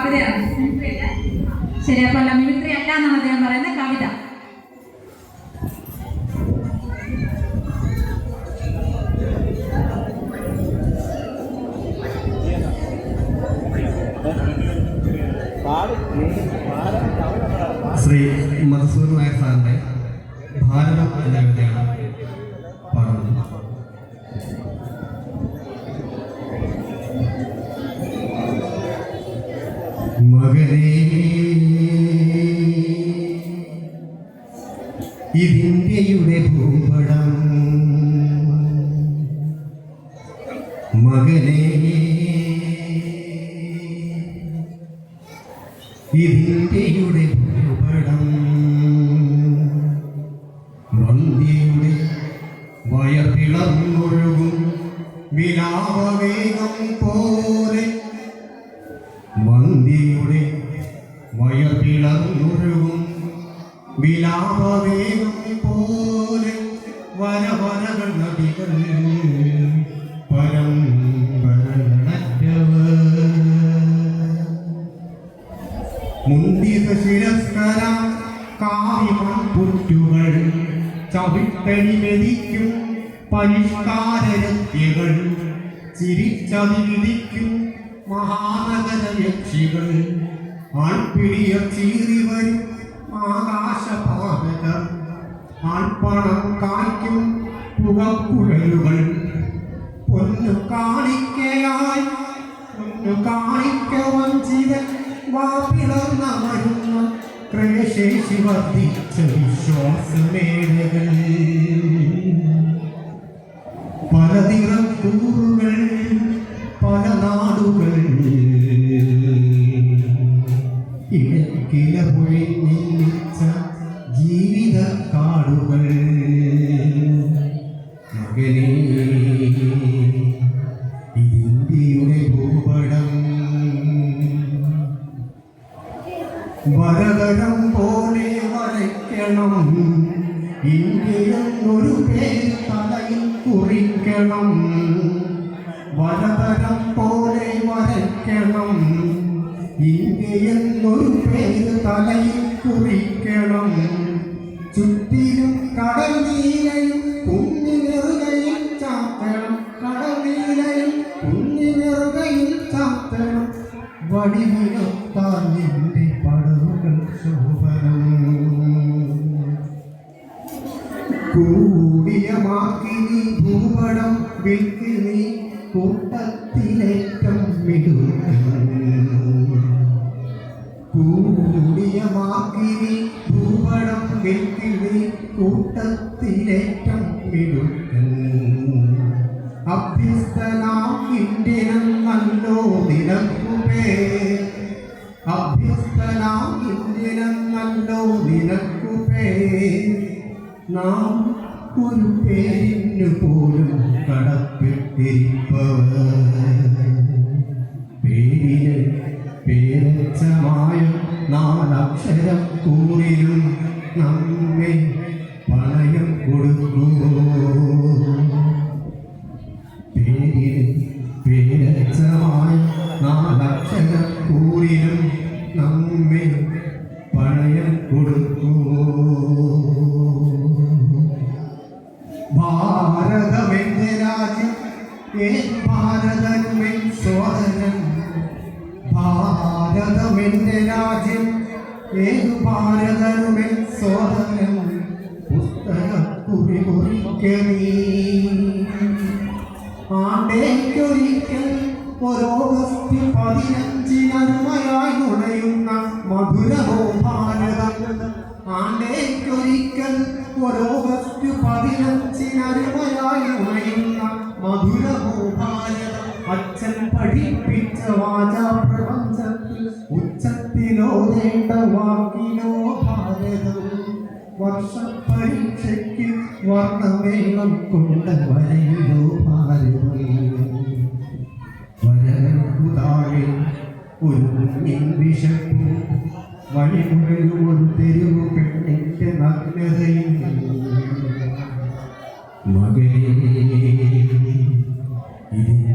കവിതയാണ്. ശരി അപ്പോൾ അല്ല മിമിക്രി അല്ല എന്നാണ് അദ്ദേഹം പറയുന്നത്. കവിത. ശ്രീ മധുസൂദൻ നായർ സാറിന്റെ ഭാരതം എന്ന കവിതയാണ് ഇതിന്ത്യയുടെ ഭൂപടം. മകനെ ഇതിന്ത്യയുടെ ഭൂപടം. വന്ധ്യയുടെ വയർപിളർന്നൊഴുകും വിലാപവേഗം പോലെ വന്ധ്യയുടെ വയർപിളർന്നൊഴുകും വിലാപവേഗം പോലെ വരവരകൾ നദികൾ മെതിക്കും പരിഷ്കാരരത്യകൾ ചിരിച്ചതി വിധിക്കും മഹാനഗര യക്ഷികൾ ആൾപ്പിടിയർ ചീറി വരും ആകാശപാതകർ ആൺപണം കായ്ക്കും പുകക്കുഴലുകൾ. പൊന്നു കാണിക്കയായി പൊന്നു കാണിക്ക വഞ്ചിതൻ വാപ്പിളർന്ന വരുന്ന. ക്രയശേഷി വർദ്ധിച്ച വിശ്വാസമേളകൾ പല നിറക്കൂറുകൾ വരതരം പോലെ വരയ്ക്കണം. ഇന്ത്യയെന്നൊരു പേര് തലയിൽ കുറിക്കണം. വരതരം പോലെ വരയ്ക്കണം. ഇന്ത്യയെന്നൊരു പേര് തലയിൽ കുറിക്കണം. ചുറ്റിലും കടൽ നീലയും കുഞ്ഞിനെറുകയിൽ ചാത്തണം. കടൽ നീലയും കുഞ്ഞിനെറുകയിൽ ചാത്തണം. വടിവിലൊത്താൻ നിന്റെ കൂടിയ മാക്കിനി ഭൂപടം വിൽക്കി നീ കൂട്ടത്തിലേറ്റം മിടുക്കൻ കൂടിയ മാക്കിനി ഭൂപടം വെൽക്കിനി കൂട്ടത്തിലേറ്റം മിടുക്കൻ അഭ്യസ്തനാം ഇന്ത്യനം നല്ലോ നിനക്കുപേ അഭ്യസ്തനാം ഇന്ത്യനം നല്ലോ നിനക്കുപേ നാം ഒരു പേരിന് പോലും കടപ്പെട്ടിരിപ്പവർ. പേരിന് പേരച്ചമായ നാലക്ഷരം കൂറിലും ഭാരതമെന്റെ രാജ്യം ഏതു ഭാരതനുമേ സോദരൻ പുസ്തകക്കുറി കുറിക്കണീ. ആണ്ടേക്കൊരിക്കൽ ഒരോഗസ്റ്റ് പതിനഞ്ചിനന്മയായി ഉണയുന്ന മധുരമോ ഭാരതം ആണ്ടേക്കൊരിക്കൽ ഒരോഗസ്റ്റ് പതിനഞ്ചിനന്മയായി ഉണയുന്ന മധുരമോ ഭാരതം അച്ഛൻ പഠിപ്പിച്ച വാചാ പ്രപഞ്ചത്തിൽ ഉച്ചത്തിലോതേണ്ട വാക്കിനോ ഭാരതം. വർഷപരീക്ഷയ്ക്ക് വർണമേളം കൊണ്ട വരയിലോ ഭാരതം. വരകൾക്കുതാഴെ ഒരു കുഞ്ഞിൻ വിശപ്പും. വഴിമുഴലും ഒരു തെരുവ് പെണ്ണിന്റെ നഗ്നതയും മകനേ ഇതിന്റെ